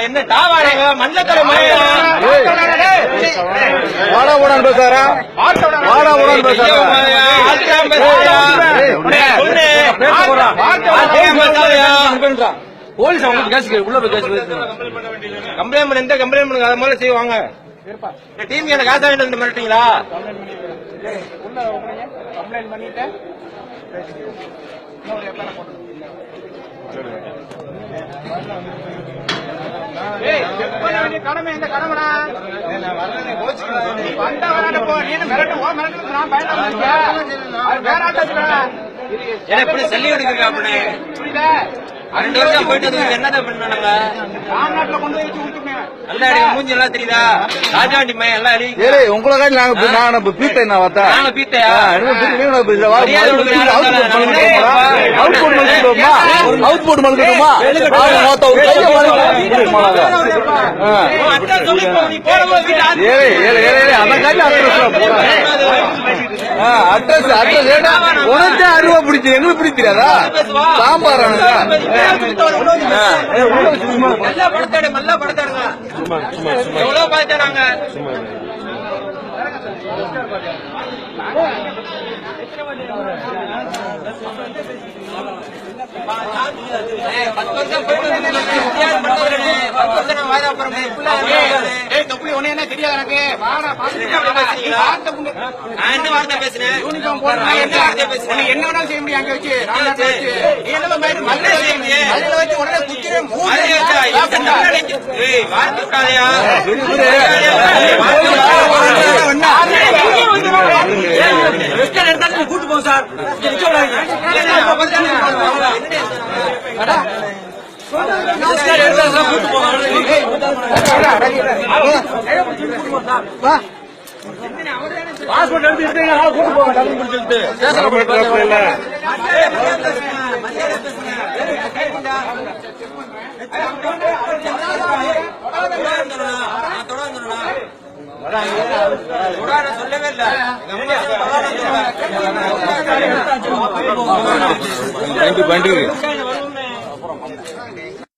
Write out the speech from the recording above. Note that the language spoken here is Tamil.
என்ன மண்டக்கரை மழையா வாடா போடான்னு பேசாரா வாடா போடான்னு பேசாரா போலீஸ் அவங்க கேஸ் உள்ள போய் கேஸ் கம்ப்ளைண்ட் பண்ண எந்த கம்ப்ளைண்ட் பண்ணுங்க அதை மாதிரி செய்வாங்க. டீம் என்ன காசு வாங்கிட்டு கடமை கடமைடா. வந்தா போ. நீ மிரட்டு, நான் இருக்கேன். அது வேற ஆட்டா இருக்குடா. புரியுதா? ரெண்டு வருஷம் போயிட்டு என்னதான் பண்ணாங்க. நல்லா மூஞ்சி எல்லாம் தெரியுதா? ராஜாண்டி மையம் எல்லாம் அடி. ஏலே உங்களை காட்டி நாங்க நான் பீத்தேன் நான் பார்த்தா? நாங்க பீத்தையா? அவுட் போட்டு மலுக்கிட்டோமா அவுட் போட்டு மலுக்கிட்டோமா சொல்லி ஏலே ஏலே அத காட்டி போறேன் அட்ரஸ் அட்ரஸ் ஏடா உனக்கு அருவா பிடிச்சு எங்களுக்கு பிடிச்சு தெரியாதா சாம்பார் பத்து வருஷம் போயிட்டு. பத்து வருஷம் வாய்தா போறேன் தொப்புளி, உன்னை என்ன தெரியாது எனக்கு? என்ன வார்த்தை பேசுனேன்? யூனிஃபார்ம் போடுறா, நான் என்ன வார்த்தை பேசுனேன்? உன்னை என்ன வேணாலும் செய்ய முடியும் அங்க வச்சு. ராம்நாட்டுல வச்சு. நீ என்ன மாதிரி மல்ல செய்யுங்க. மல்ல வச்சு உடனே குத்திரு, மூணு வார்த்தை கூட்டு சார். பாஸ்போர்ட் எடுத்து கூட்டு போங்க, சொல்லவே இல்லை